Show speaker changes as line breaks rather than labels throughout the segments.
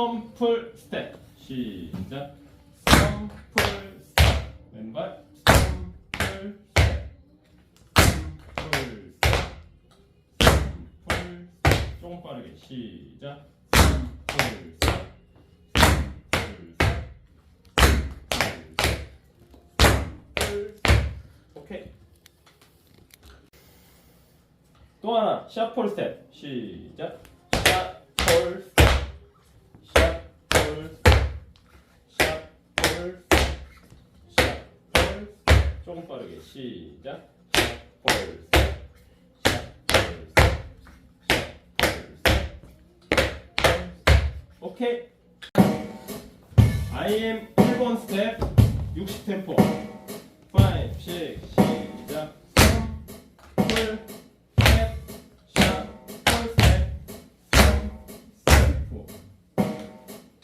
펌풀 스텝 시작 펌풀 스텝 왼발 펌풀 스텝 펌풀 스텝 펌풀 스텝 조금 빠르게 시작 펌풀 스텝 펌풀 스텝 펌풀 스텝 오케이 또 하나 샤폴 스텝 시작 샤폴 스텝 조금 빠르게 시작 샷벌 오케이 I am 1번 스텝 60 템포 5, 6, 시작 3, 4,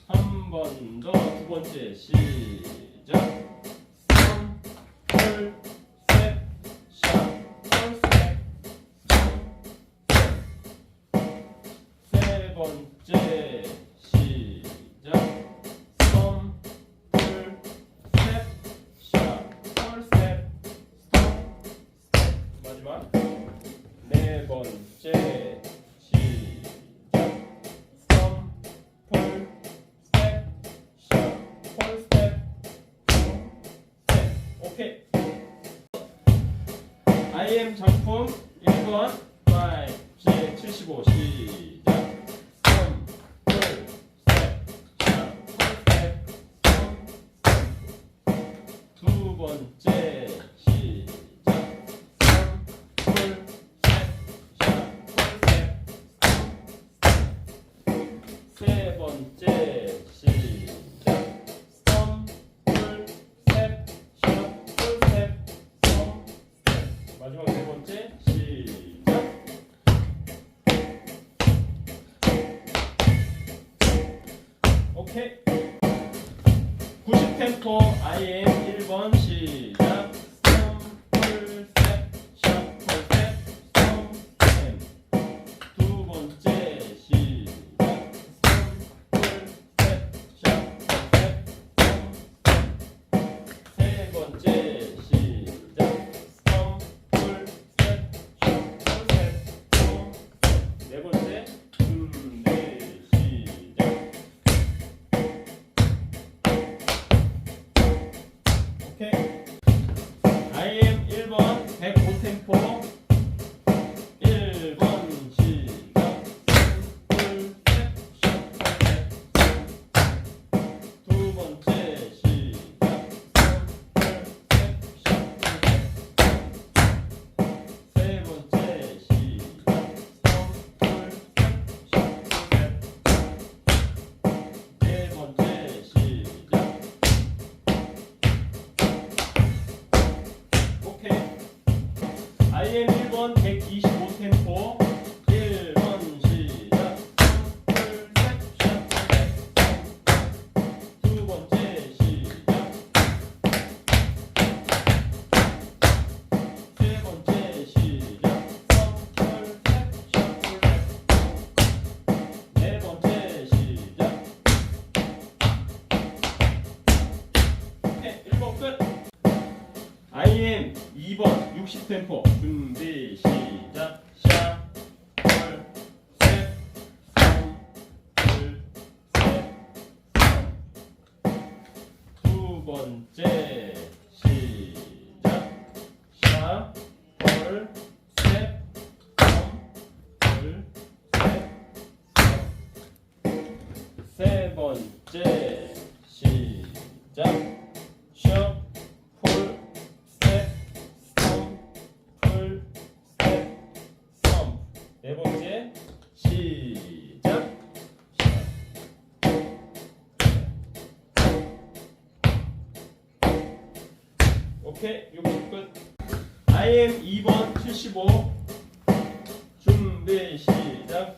한번 더 두 번째 시작 홈 1번. 마지막 세 번째 시작. 오케이. 90 템포 IM 1번 시작. tempo. tempo. 오케이 요거 끝. IM 2번 75 준비 시작.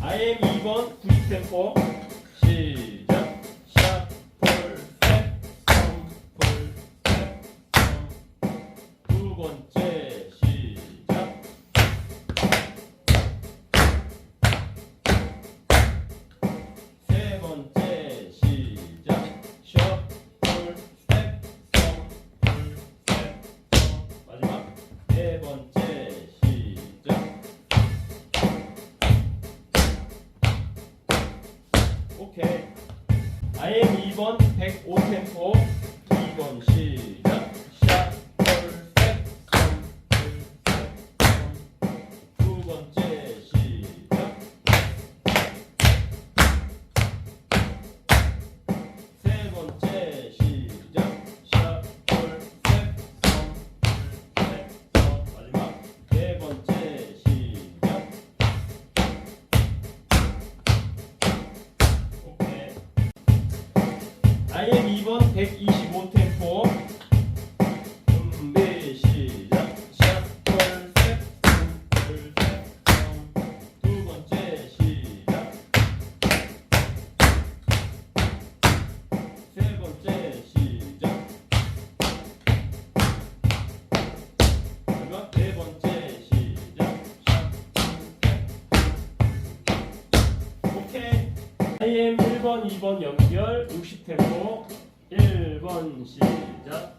IM 2번 90 템포. 시작. 2번 105 템포. 1번, 2번 연결 60템포. 1번 시작.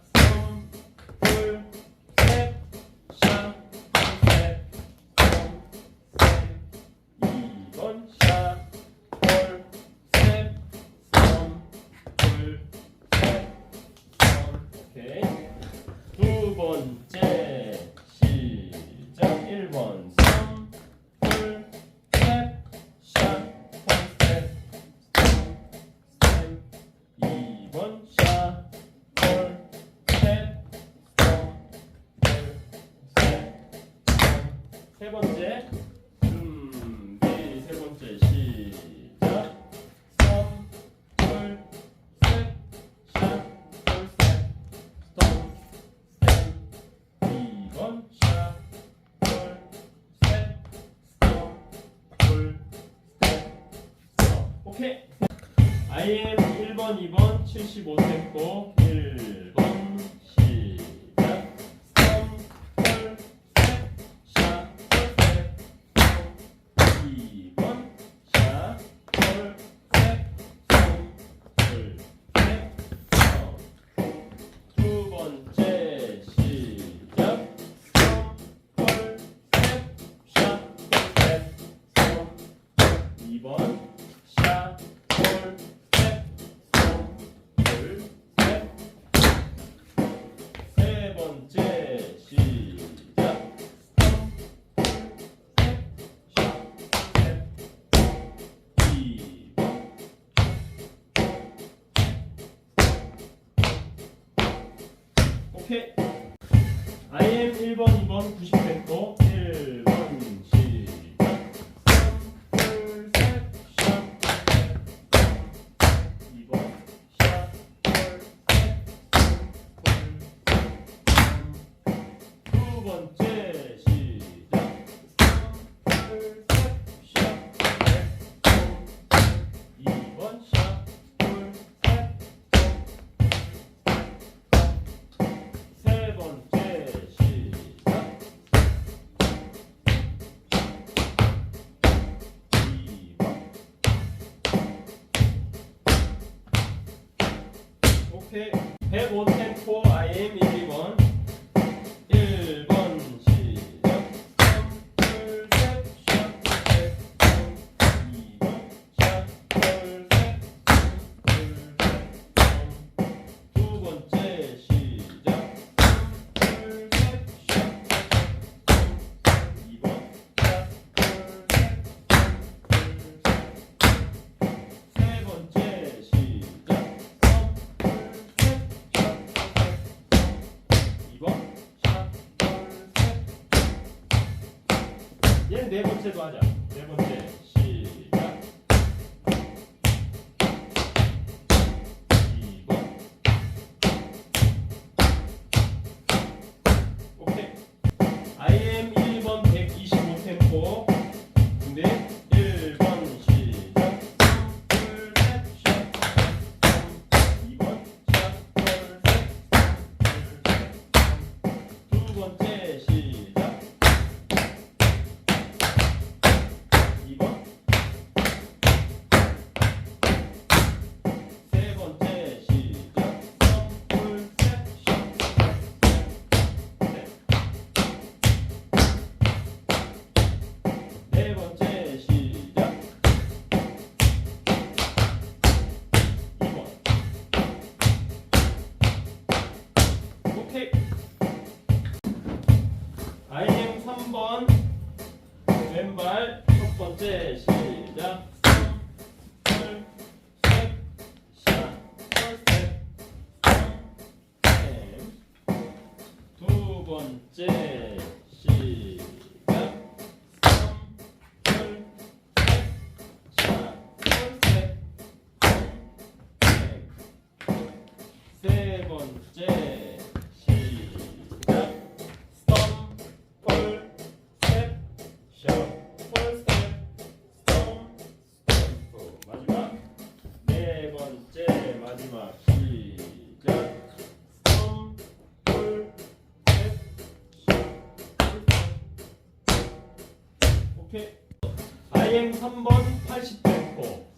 오케이. IM 1번, 2번 75 됐고 1번. 오케이. IM 1번, 2번 90 됐고 105템포 IM이 পাওয়া যায় 왼발 첫 번째 시작. 오케이. IM 3번 80도 있고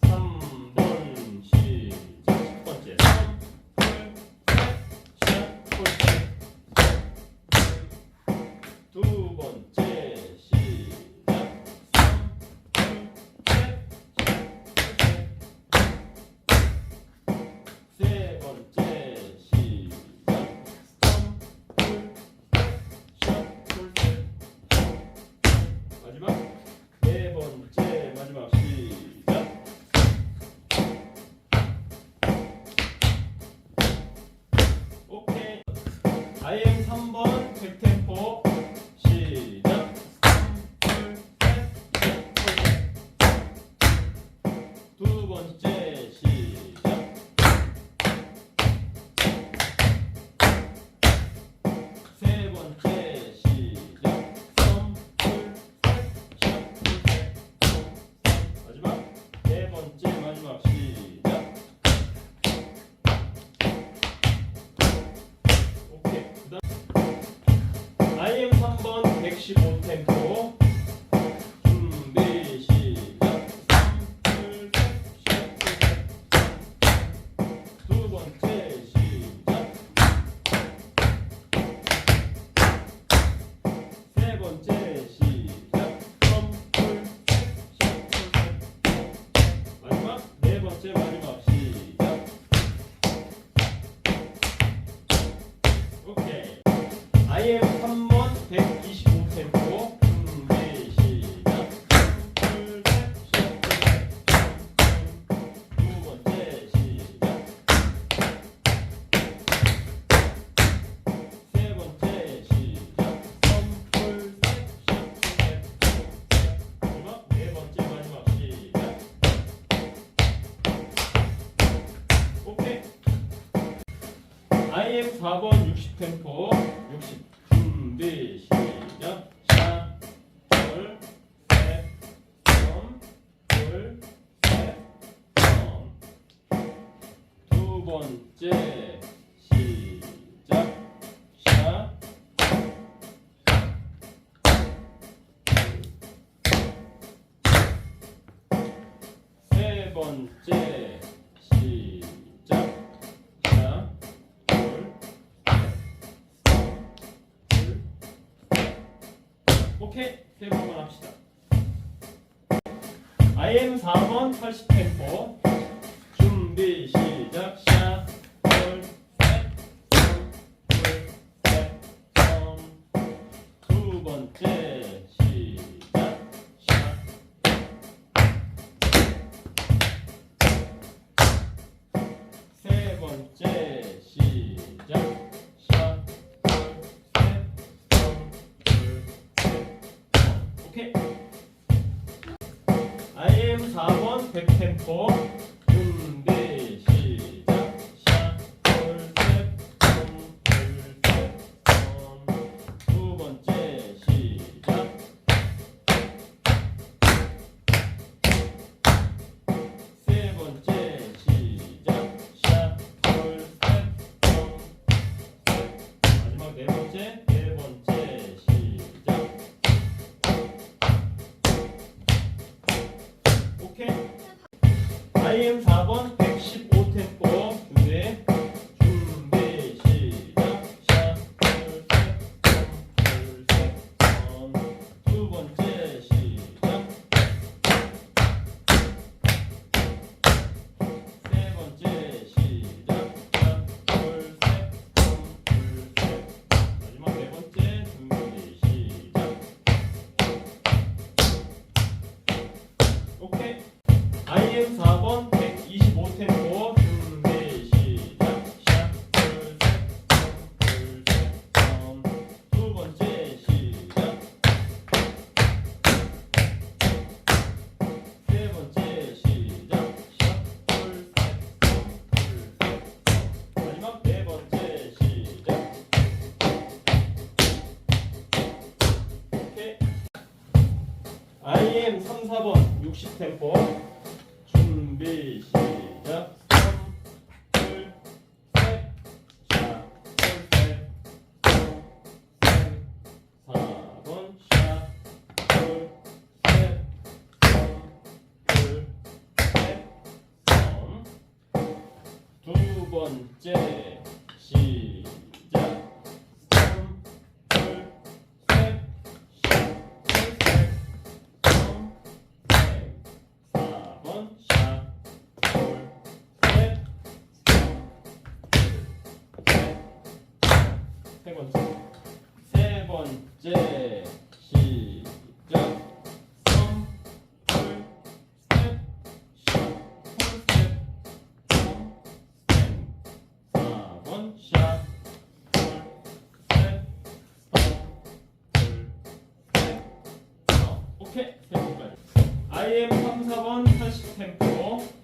number 10. 번째 시작. 하나 둘셋둘 오케이. 세 번만 합시다. IM 4번 80 템포. 백캠퍼 4번 60 템포 준비 시작. 4번 샷 2, 3, 4, 2, 번째 시작. 오케이, 세 번까지. IM 3, 4번 80 템포.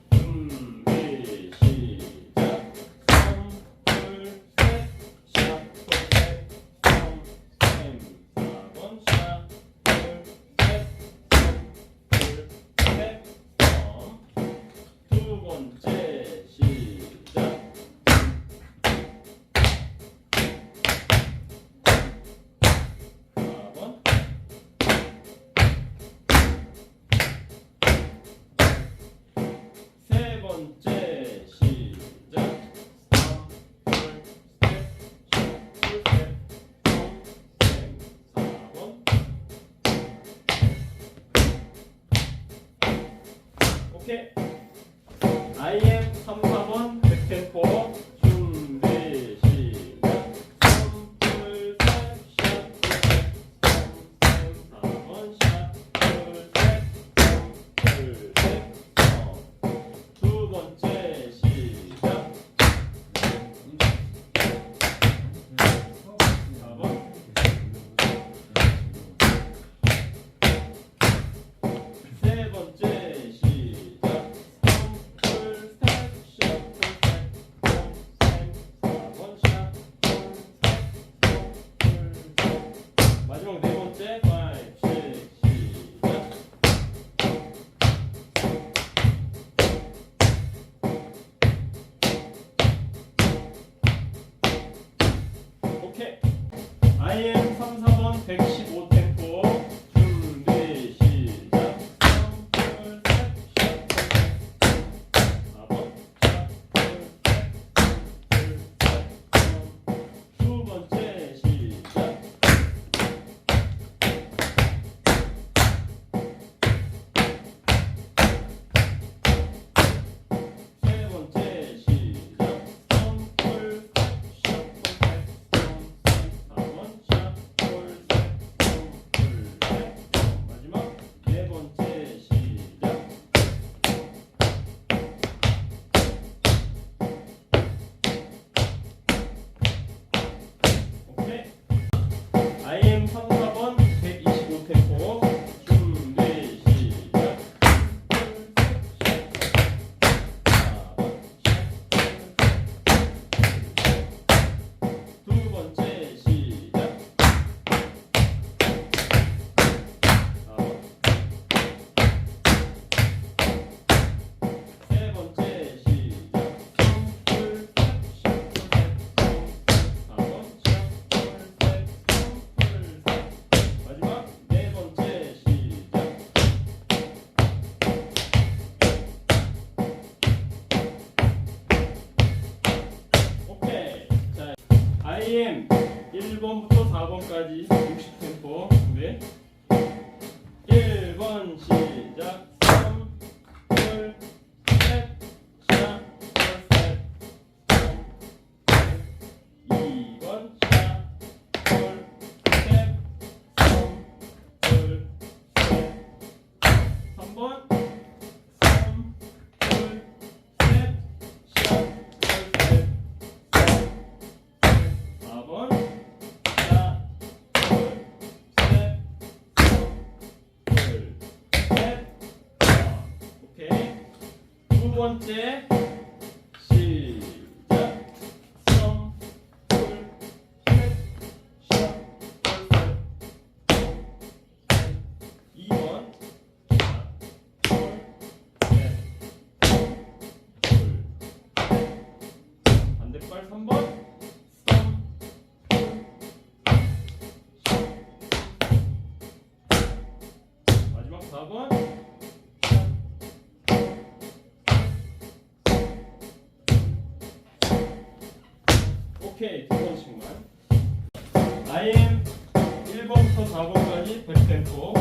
IM 1번부터 4번까지 60템포. 2배 1번 시작. 번째 오케이 두번 씩만. IM 1번부터 4번까지 백템포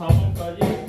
শ্রাবণ কাজে um